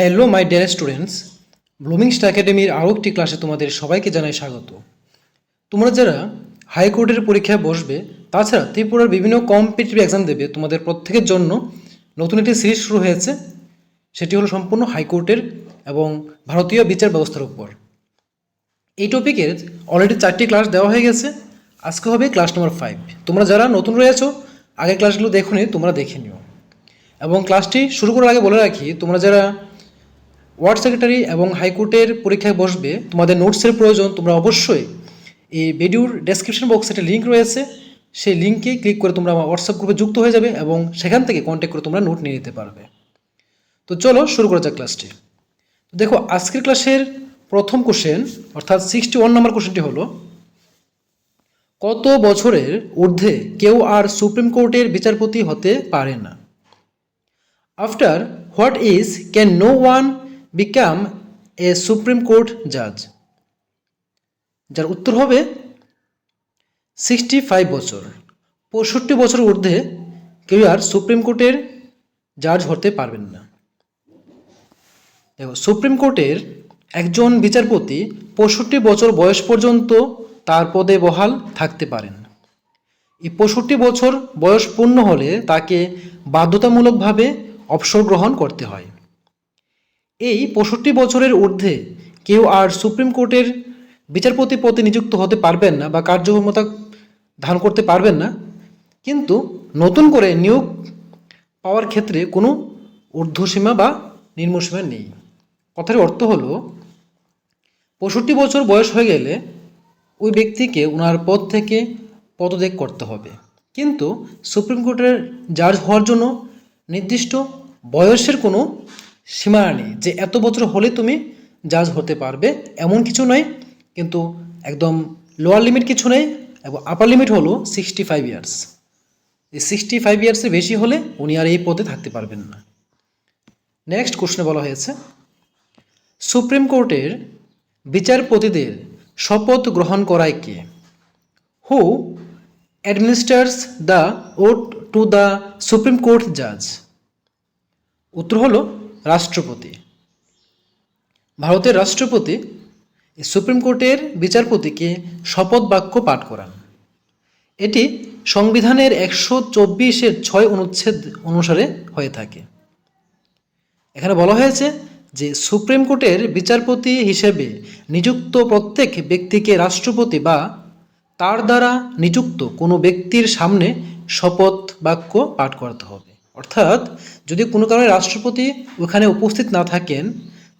Hello my dear students ব্লুমিংস্ট একাডেমির আরও একটি ক্লাসে তোমাদের সবাইকে জানাই স্বাগত। তোমরা যারা হাইকোর্টের পরীক্ষায় বসবে, তাছাড়া ত্রিপুরার বিভিন্ন কম্পিটিটিভ এক্সাম দেবে, তোমাদের প্রত্যেকের জন্য নতুন একটি সিরিজ শুরু হয়েছে। সেটি হলো সম্পূর্ণ হাইকোর্টের এবং ভারতীয় বিচার ব্যবস্থার উপর। এই টপিকের অলরেডি চারটি ক্লাস দেওয়া হয়ে গেছে। আজকে হবে ক্লাস নম্বর ফাইভ তোমরা যারা নতুন রয়েছো আগের ক্লাসগুলো দেখো তোমরা দেখে নিও। এবং ক্লাসটি শুরু করার আগে বলে রাখি, তোমরা যারা ওয়ার্ড সেক্রেটারি এবং হাইকোর্টের পরীক্ষায় বসবে। তোমাদের নোটসের প্রয়োজন, তোমরা অবশ্যই এই ভিডিওর ডেসক্রিপশন বক্সে একটা লিঙ্ক রয়েছে। সেই লিঙ্কে ক্লিক করে তোমরা আমার হোয়াটসঅ্যাপ গ্রুপে যুক্ত হয়ে যাবে এবং সেখান থেকে কন্ট্যাক্ট করে তোমরা নোট নিয়ে নিতে পারবে। তো চলো শুরু করা যাক ক্লাসটি দেখো, আজকের ক্লাসের প্রথম কোশ্চেন অর্থাৎ সিক্সটি ওয়ান নম্বর কোশ্চেনটি হলো, কত বছরের ঊর্ধ্বে কেউ আর সুপ্রিম কোর্টের বিচারপতি হতে পারে না? After what is can no one become a supreme court জাজ যার উত্তর হবে সিক্সটি ফাইভ বছর। পঁয়ষট্টি বছর ঊর্ধ্বে কেউ আর সুপ্রিম কোর্টের জাজ হতে পারবেন না। দেখো সুপ্রিম কোর্টের একজন বিচারপতি পঁয়ষট্টি বছর বয়স পর্যন্ত তার পদে বহাল থাকতে পারেন। এই পঁয়ষট্টি বছর বয়স পূর্ণ হলে তাকে বাধ্যতামূলকভাবে অবসর গ্রহণ করতে হয়। এই পঁয়ষট্টি বছরের ঊর্ধ্বে কেউ আর সুপ্রিম কোর্টের বিচারপতি পদে নিযুক্ত হতে পারবেন না বা কার্যক্ষমতা ধারণ করতে পারবেন না। কিন্তু নতুন করে নিয়োগ পাওয়ার ক্ষেত্রে কোনো ঊর্ধ্বসীমা বা নিম্নসীমা নেই। কথার অর্থ হলো, পঁয়ষট্টি বছর বয়স হয়ে গেলে ওই ব্যক্তিকে ওনার পদ থেকে পদত্যাগ করতে হবে। কিন্তু সুপ্রিম কোর্টের জাজ হওয়ার জন্য নির্দিষ্ট বয়সের কোনো সীমানা নেই যে এত বছর হলে তুমি জাজ হতে পারবে, এমন কিছু নয়, কিন্তু একদম লোয়ার লিমিট কিছু নেই এবং আপার লিমিট হলো সিক্সটি ফাইভ ইয়ার্স এই সিক্সটি ফাইভ ইয়ার্সের বেশি হলে উনি আর এই পদে থাকতে পারবেন না। নেক্সট কোশ্চনে বলা হয়েছে সুপ্রিম কোর্টের বিচারপতিদের শপথ গ্রহণ করায় কে? Who administers the oath to the supreme court জাজ উত্তর হলো রাষ্ট্রপতি। ভারতের রাষ্ট্রপতি সুপ্রিম কোর্টের বিচারপতিকে শপথ বাক্য পাঠ করান। এটি সংবিধানের একশো চব্বিশের ছয় অনুচ্ছেদ অনুসারে হয়ে থাকে। এখানে বলা হয়েছে যে, সুপ্রিম কোর্টের বিচারপতি হিসেবে নিযুক্ত প্রত্যেক ব্যক্তিকে রাষ্ট্রপতি বা তার দ্বারা নিযুক্ত কোনো ব্যক্তির সামনে শপথ বাক্য পাঠ করতে হবে। অর্থাৎ যদি কোনো কারণে রাষ্ট্রপতি ওখানে উপস্থিত না থাকেন,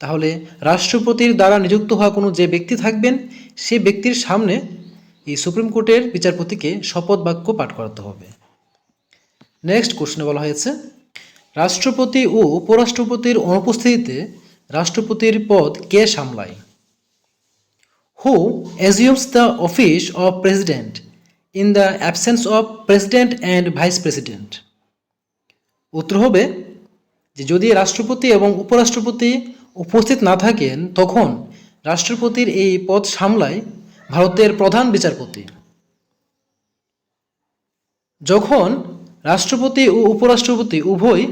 তাহলে রাষ্ট্রপতির দ্বারা নিযুক্ত হওয়া কোনো যে ব্যক্তি থাকবেন, সে ব্যক্তির সামনে এই সুপ্রিম কোর্টের বিচারপতিকে শপথ বাক্য পাঠ করাতে হবে। নেক্সট কোশ্চেনে বলা হয়েছে, রাষ্ট্রপতি ও উপরাষ্ট্রপতির অনুপস্থিতিতে রাষ্ট্রপতির পদ কে সামলায়? Who assumes the office of president in the absence of president and vice president উত্তর হবে যে যদি রাষ্ট্রপতি এবং উপরাষ্ট্রপতি উপস্থিত না থাকেন, তখন রাষ্ট্রপতির এই পদ সামলায় ভারতের প্রধান বিচারপতি। যখন রাষ্ট্রপতি ও উপরাষ্ট্রপতি উভয়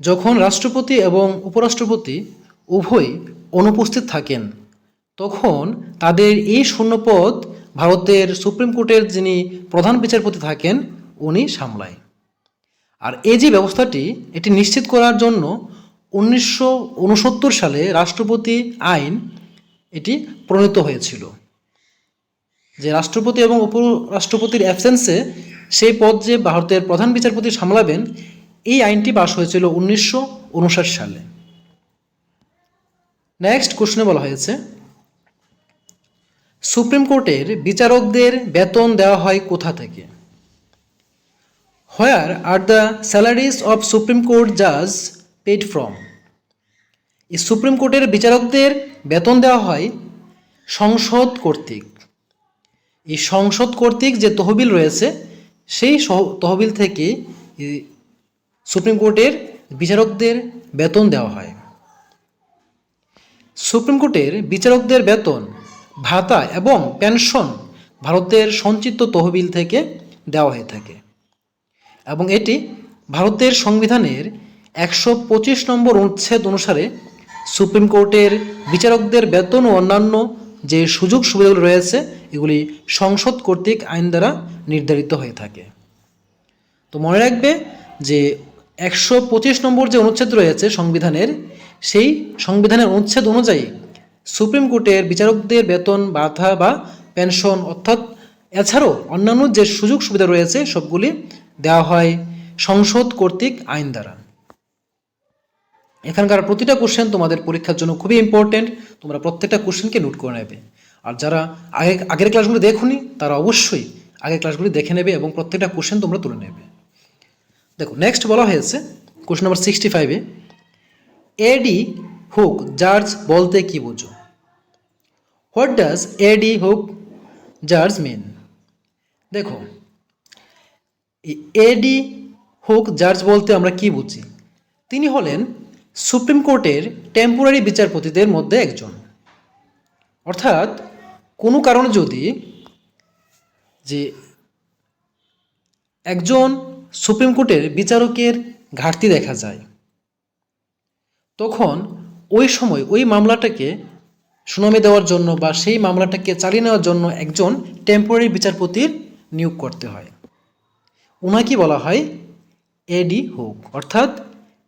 যখন রাষ্ট্রপতি এবং উপরাষ্ট্রপতি উভয় অনুপস্থিত থাকেন তখন তাদের এই শূন্যপদ ভারতের সুপ্রিম কোর্টের যিনি প্রধান বিচারপতি থাকেন, উনি সামলায়। আর এই যে ব্যবস্থাটি, এটি নিশ্চিত করার জন্য উনিশশো উনসত্তর সালে রাষ্ট্রপতি আইন এটি প্রণীত হয়েছিল। যে রাষ্ট্রপতি এবং উপরাষ্ট্রপতির অ্যাবসেন্সে সেই পদ যে ভারতের প্রধান বিচারপতি সামলাবেন, এই আইনটি পাশ হয়েছিল উনিশশো উনষাট সালে। নেক্সট কোশ্চেনে বলা হয়েছে সুপ্রিম কোর্টের বিচারকদের বেতন দেওয়া হয় কোথা থেকে? Where are the salaries of supreme court জাজ পেড ফ্রম এই সুপ্রিম কোর্টের বিচারকদের বেতন দেওয়া হয় সংসদ কর্তৃক। এই সংসদ কর্তৃক যে তহবিল রয়েছে, সেই তহবিল থেকে সুপ্রিম কোর্টের বিচারকদের বেতন দেওয়া হয়। সুপ্রিম কোর্টের বিচারকদের বেতন ভাতা এবং পেনশন ভারতের সঞ্চিত তহবিল থেকে দেওয়া হয়ে থাকে। এবং এটি ভারতের সংবিধানের একশো পঁচিশ নম্বর অনুচ্ছেদ অনুসারে সুপ্রিম কোর্টের বিচারকদের বেতন ও অন্যান্য যে সুযোগ সুবিধাগুলো রয়েছে, এগুলি সংসদ কর্তৃক আইন দ্বারা নির্ধারিত হয়ে থাকে। তো মনে রাখবে যে একশো পঁচিশ নম্বর যে অনুচ্ছেদ রয়েছে সংবিধানের, সেই সংবিধানের অনুচ্ছেদ অনুযায়ী সুপ্রিম কোর্টের বিচারকদের বেতন ভাতা বা পেনশন, অর্থাৎ এছাড়াও অন্যান্য যে সুযোগ সুবিধা রয়েছে, সবগুলি দেওয়া হয় সংসদ কর্তৃক আইন দ্বারা। এখানকার প্রতিটা কোশ্চেন তোমাদের পরীক্ষার জন্য খুবই ইম্পর্টেন্ট তোমরা প্রত্যেকটা কোশ্চেনকে নোট করে নেবে। আর যারা আগে, আগের ক্লাসগুলো দেখুনি, তারা অবশ্যই আগের ক্লাসগুলি দেখে নেবে এবং প্রত্যেকটা কোশ্চেন তোমরা তুলে নেবে। দেখো নেক্সট বলা হয়েছে কোশ্চেন নাম্বার সিক্সটি ফাইভে এডি হুক জার্জ বলতে কি বোঝো? What does ad hoc judge mean দেখো এডি হুক জার্জ বলতে আমরা কি বুঝি? তিনি হলেন সুপ্রিম কোর্টের টেম্পোরারি বিচারপতিদের মধ্যে একজন। অর্থাৎ কোনো কারণে যদি যে একজন সুপ্রিম কোর্টের বিচারকের ঘাটতি দেখা যায়, তখন ওই সময় ওই মামলাটাকে শুনানি দেওয়ার জন্য বা সেই মামলাটাকে চালিয়ে নেওয়ার জন্য একজন টেম্পোরারি বিচারপতির নিয়োগ করতে হয়। ওনাকে বলা হয় এডি হোক অর্থাৎ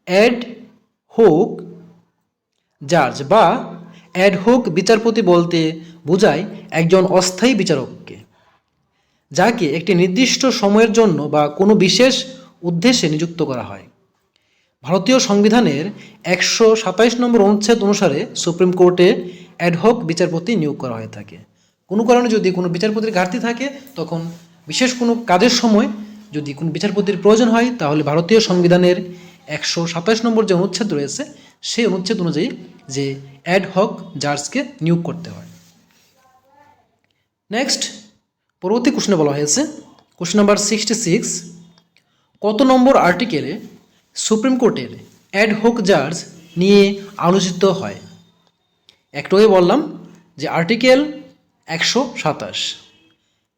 অ্যাড হোক জাজ বা অ্যাড হোক বিচারপতি বলতে বোঝায় একজন অস্থায়ী বিচারককে, যাকে একটি নির্দিষ্ট সময়ের জন্য বা কোনো বিশেষ উদ্দেশ্যে নিযুক্ত করা হয়। ভারতীয় সংবিধানের একশো সাতাইশ নম্বর অনুচ্ছেদ অনুসারে সুপ্রিম কোর্টে অ্যাডহক বিচারপতি নিয়োগ করা হয়ে থাকে। কোনো কারণে যদি কোনো বিচারপতির ঘাটতি থাকে, তখন বিশেষ কোনো কাজের সময় যদি কোনো বিচারপতির প্রয়োজন হয়, তাহলে ভারতীয় সংবিধানের একশো সাতাশ নম্বর যে অনুচ্ছেদ রয়েছে, সেই অনুচ্ছেদ অনুযায়ী যে অ্যাডহক জার্জকে নিয়োগ করতে হয়। নেক্সট পরবর্তী কোশ্চেনে বলা হয়েছে কোশ্চেন নাম্বার সিক্সটি সিক্স কত নম্বর আর্টিকেলে সুপ্রিম কোর্টের অ্যাড হোক জাজ নিয়ে আলোচিত হয়? একটুই বললাম যে আর্টিকেল একশো সাতাশ।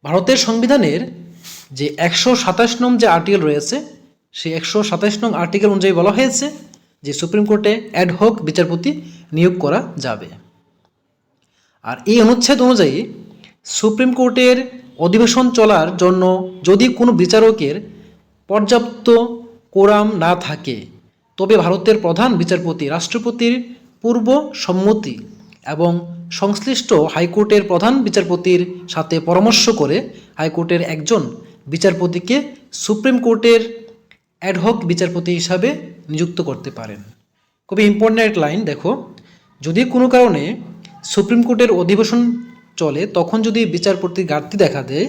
ভারতের সংবিধানের যে একশো সাতাশ নং যে আর্টিকেল রয়েছে, সেই একশো সাতাশ নং আর্টিকেল অনুযায়ী বলা হয়েছে যে সুপ্রিম কোর্টে অ্যাড হোক বিচারপতি নিয়োগ করা যাবে। আর এই অনুচ্ছেদ অনুযায়ী সুপ্রিম কোর্টের অধিবেশন চলার জন্য যদি কোনো বিচারকের পর্যাপ্ত কোরাম না থাকে, তবে ভারতের প্রধান বিচারপতি, রাষ্ট্রপতির পূর্ব সম্মতি এবং সংশ্লিষ্ট হাইকোর্টের প্রধান বিচারপতির সাথে পরামর্শ করে হাইকোর্টের একজন বিচারপতিকে সুপ্রিম কোর্টের অ্যাডহক বিচারপতি হিসাবে নিযুক্ত করতে পারেন। খুবই ইম্পর্ট্যান্ট লাইন দেখো। যদি কোনো কারণে সুপ্রিম কোর্টের অধিবেশন চলে, তখন যদি বিচারপতির ঘাটতি দেখা দেয়,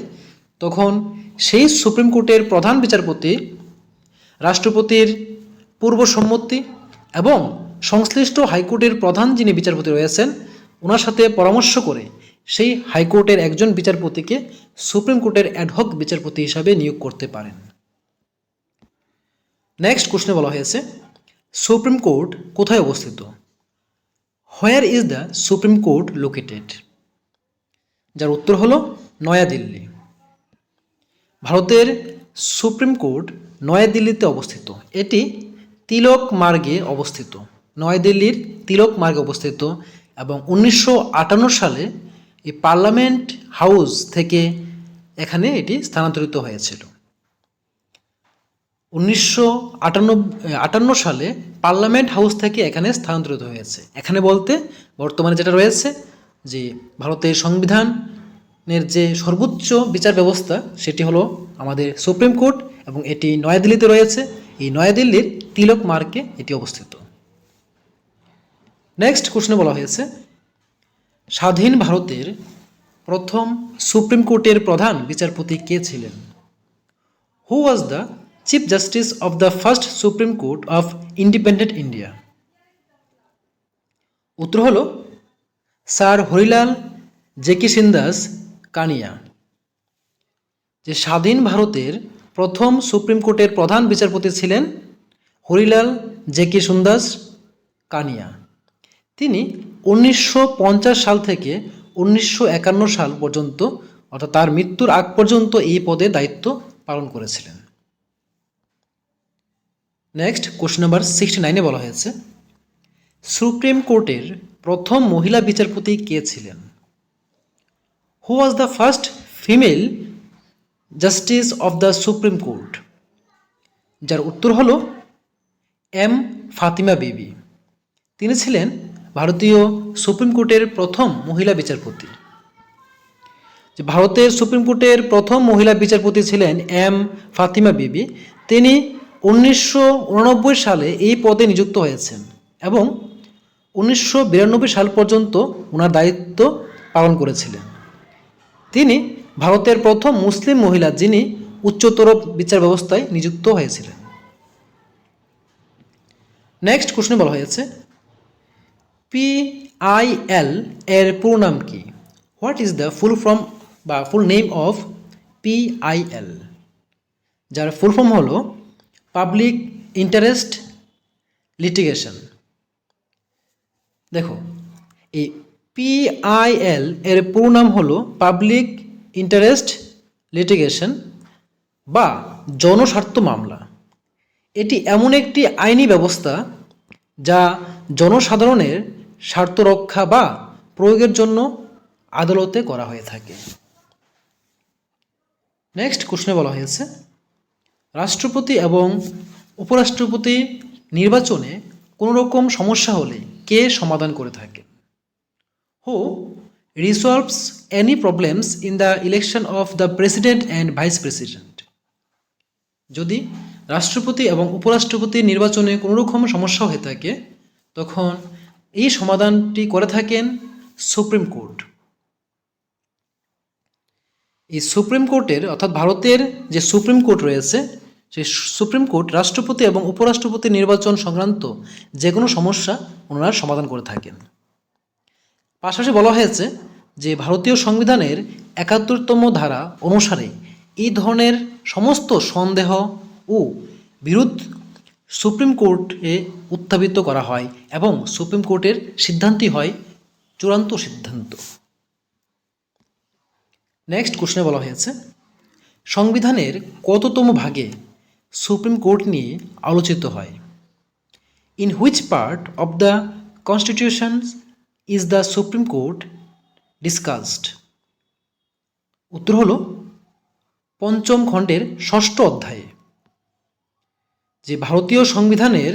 তখন সেই সুপ্রিম কোর্টের প্রধান বিচারপতি, রাষ্ট্রপতির পূর্ব সম্মতি এবং সংশ্লিষ্ট হাইকোর্টের প্রধান যিনি বিচারপতি রয়েছেন ওনার সাথে পরামর্শ করে সেই হাইকোর্টের একজন বিচারপতিকে সুপ্রিম কোর্টের অ্যাডহক বিচারপতি হিসাবে নিয়োগ করতে পারেন। নেক্সট কোশ্চনে বলা হয়েছে, সুপ্রিম কোর্ট কোথায় অবস্থিত? Where is the supreme court located যার উত্তর হলো নয়াদিল্লি। ভারতের সুপ্রিম কোর্ট নয়াদিল্লিতে অবস্থিত। এটি তিলক মার্গে অবস্থিত। নয়াদিল্লির তিলক মার্গে অবস্থিত। এবং উনিশশো আটান্ন সালে এই পার্লামেন্ট হাউস থেকে এখানে এটি স্থানান্তরিত হয়েছিল। উনিশশো আটান্ন আটান্ন সালে পার্লামেন্ট হাউস থেকে এখানে স্থানান্তরিত হয়েছে। এখানে বলতে বর্তমানে যেটা রয়েছে, যে ভারতের সংবিধানের যে সর্বোচ্চ বিচার ব্যবস্থা, সেটি হলো আমাদের সুপ্রিম কোর্ট এবং এটি নয়াদিল্লিতে রয়েছে। এই নয়াদিল্লির তিলক মার্কে এটি অবস্থিত। নেক্সট কোশ্চনে বলা হয়েছে, স্বাধীন ভারতের প্রথম সুপ্রিম কোর্টের প্রধান বিচারপতি কে ছিলেন? Who was the chief justice of the first supreme court of independent India উত্তর হল, স্যার হরিলাল জেকি সিন্দাস কানিয়া। যে স্বাধীন ভারতের প্রথম সুপ্রিম কোর্টের প্রধান বিচারপতি ছিলেন হরিলাল জেকি সুন্দাস কানিয়া। তিনি উনিশশো পঞ্চাশ সাল থেকে উনিশশো একান্ন সাল পর্যন্ত, অর্থাৎ তার মৃত্যুর আগ পর্যন্ত এই পদে দায়িত্ব পালন করেছিলেন। নেক্সট কোশ্চেন নাম্বার সিক্সটি নাইনে বলা হয়েছে সুপ্রিম কোর্টের প্রথম মহিলা বিচারপতি কে ছিলেন? Who was the first female justice of the supreme court যার উত্তর হলো এম ফাতিমা বিবি। তিনি ছিলেন ভারতীয় সুপ্রিম কোর্টের প্রথম মহিলা বিচারপতি। ভারতের সুপ্রিম কোর্টের প্রথম মহিলা বিচারপতি ছিলেন এম ফাতিমা বিবি, তিনি উনিশশো উননব্বই সালে এই পদে নিযুক্ত হয়েছেন এবং উনিশশো বিরানব্বই সাল পর্যন্ত ওনার দায়িত্ব পালন করেছিলেন। তিনি ভারতের প্রথম মুসলিম মহিলা যিনি উচ্চতর বিচার ব্যবস্থায় নিযুক্ত হয়েছিলেন। নেক্সট কোশ্চেনে বলা হয়েছে পিআইএল এর পুরো নাম কি? What is the full form বা ফুল নেম অফ পিআইএল যার ফুল ফর্ম হলো পাবলিক ইন্টারেস্ট লিটিগেশন দেখো, এই পিআইএল এর পুরো নাম হলো পাবলিক ইন্টারেস্ট লিটিগেশন বা জনস্বার্থ মামলা। এটি এমন একটি আইনি ব্যবস্থা যা জনসাধারণের স্বার্থ রক্ষা বা প্রয়োগের জন্য আদালতে করা হয়ে থাকে। নেক্সট কোশ্চনে বলা হয়েছে, রাষ্ট্রপতি এবং উপরাষ্ট্রপতি নির্বাচনে কোনো রকম সমস্যা হলে কে সমাধান করে থাকে? Who resolves any problems in the election of the president and vice president যদি রাষ্ট্রপতি এবং উপরাষ্ট্রপতি নির্বাচনে কোনো রকম সমস্যা হয়ে থাকে, তখন এই সমাধানটি করে থাকেন সুপ্রিম কোর্ট। এই সুপ্রিম কোর্টের, অর্থাৎ ভারতের যে সুপ্রিম কোর্ট রয়েছে, সেই সুপ্রিম কোর্ট রাষ্ট্রপতি এবং উপরাষ্ট্রপতি নির্বাচন সংক্রান্ত যে কোনো সমস্যা ওনারা সমাধান করে থাকেন। পাশাপাশি বলা হয়েছে যে ভারতীয় সংবিধানের একাত্তরতম ধারা অনুসারে এই ধরনের সমস্ত সন্দেহ ও বিরোধ সুপ্রিম কোর্টে উত্থাপিত করা হয় এবং সুপ্রিম কোর্টের সিদ্ধান্তই হয় চূড়ান্ত সিদ্ধান্ত। নেক্সট কোশ্চনে বলা হয়েছে, সংবিধানের কততম ভাগে সুপ্রিম কোর্ট নিয়ে আলোচিত হয়? In which part of the constitution is the supreme court discussed উত্তর হলো, পঞ্চম খণ্ডের ষষ্ঠ অধ্যায়ে। যে ভারতীয় সংবিধানের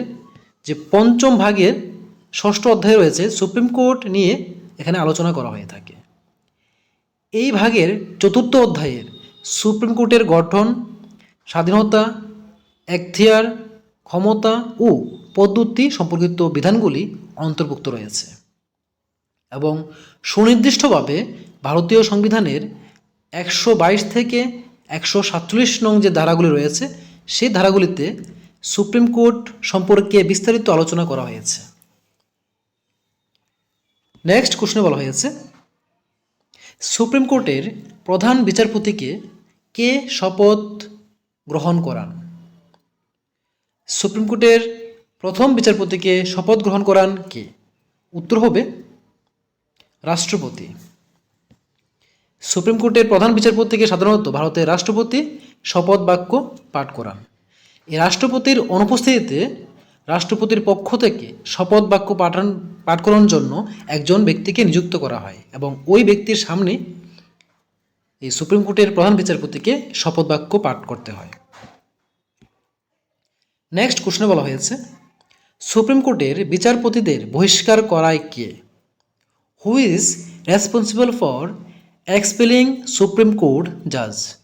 যে পঞ্চম ভাগের ষষ্ঠ অধ্যায় রয়েছে, সুপ্রিম কোর্ট নিয়ে এখানে আলোচনা করা হয়ে থাকে। এই ভাগের চতুর্থ অধ্যায়ের সুপ্রিম কোর্টের গঠন, স্বাধীনতা এখতিয়ার ক্ষমতা ও পদ্ধতি সম্পর্কিত বিধানগুলি অন্তর্ভুক্ত রয়েছে এবং সুনির্দিষ্টভাবে ভারতীয় সংবিধানের একশো বাইশ থেকে একশো সাতচল্লিশ নং যে ধারাগুলি রয়েছে, সেই ধারাগুলিতে সুপ্রিম কোর্ট সম্পর্কে বিস্তারিত আলোচনা করা হয়েছে। নেক্সট কোশ্চনে বলা হয়েছে, সুপ্রিম কোর্টের প্রধান বিচারপতিকে কে শপথ গ্রহণ করান? সুপ্রিম কোর্টের প্রথম বিচারপতিকে শপথ গ্রহণ করান কে? উত্তর হবে, রাষ্ট্রপতি। সুপ্রিম কোর্টের প্রধান বিচারপতিকে সাধারণত ভারতের রাষ্ট্রপতি শপথ বাক্য পাঠ করান। রাষ্ট্রপতির অনুপস্থিতিতে রাষ্ট্রপতির পক্ষ থেকে শপথ বাক্য পাঠান পাঠ করানোর জন্য একজন ব্যক্তিকে নিযুক্ত করা হয় এবং ওই ব্যক্তির সামনে এই সুপ্রিম কোর্টের প্রধান বিচারপতিকে শপথ বাক্য পাঠ করতে হয়। নেক্সট কোশ্চনে বলা হয়েছে, সুপ্রিম কোর্টের বিচারপতিদের বহিষ্কার করায় কে? Who is responsible for expelling supreme court জাজ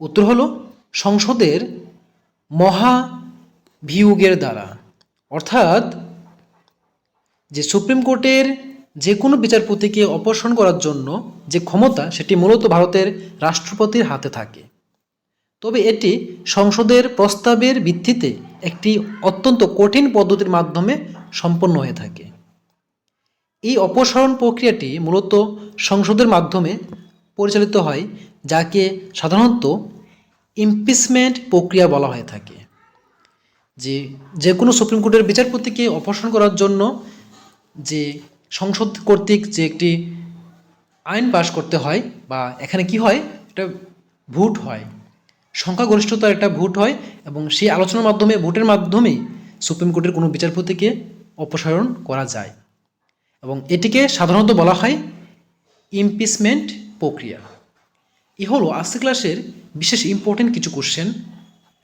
উত্তর হলো সংসদের মহাভিয়োগের দ্বারা। অর্থাৎ যে সুপ্রিম কোর্টের যে কোনো বিচারপতিকে অপসারণ করার জন্য যে ক্ষমতা, সেটি মূলত ভারতের রাষ্ট্রপতির হাতে থাকে। তবে এটি সংসদের প্রস্তাবের ভিত্তিতে একটি অত্যন্ত কঠিন পদ্ধতির মাধ্যমে সম্পন্ন হয়ে থাকে। এই অপসারণ প্রক্রিয়াটি মূলত সংসদের মাধ্যমে পরিচালিত হয়, যাকে সাধারণত ইমপিচমেন্ট প্রক্রিয়া বলা হয়ে থাকে। যে যে কোনো সুপ্রিম কোর্টের বিচারপতিকে অপসারণ করার জন্য যে সংসদ কর্তৃক যে একটি আইন পাশ করতে হয় বা এখানে কি হয়? এটা ভোট হয়। সংখ্যাগরিষ্ঠতার একটা ভোট হয় এবং সেই আলোচনার মাধ্যমে, ভোটের মাধ্যমেই সুপ্রিম কোর্টের কোনো বিচারপতিকে অপসারণ করা যায়। এবং এটিকে সাধারণত বলা হয় ইমপিচমেন্ট প্রক্রিয়া। এ হলো আজকে ক্লাসের বিশেষ ইম্পর্টেন্ট কিছু কোশ্চেন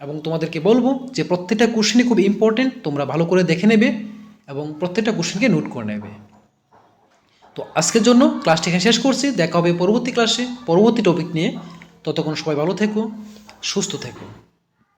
এবং তোমাদেরকে বলব যে প্রত্যেকটা কোশ্চেনই খুব ইম্পর্টেন্ট তোমরা ভালো করে দেখে নেবে এবং প্রত্যেকটা কোশ্চেনকে নোট করে নেবে। তো আজকের জন্য ক্লাসটি এখানে শেষ করছি, দেখা হবে পরবর্তী ক্লাসে পরবর্তী টপিক নিয়ে। ততক্ষণ সবাই ভালো থেকো, সুস্থ থেকো।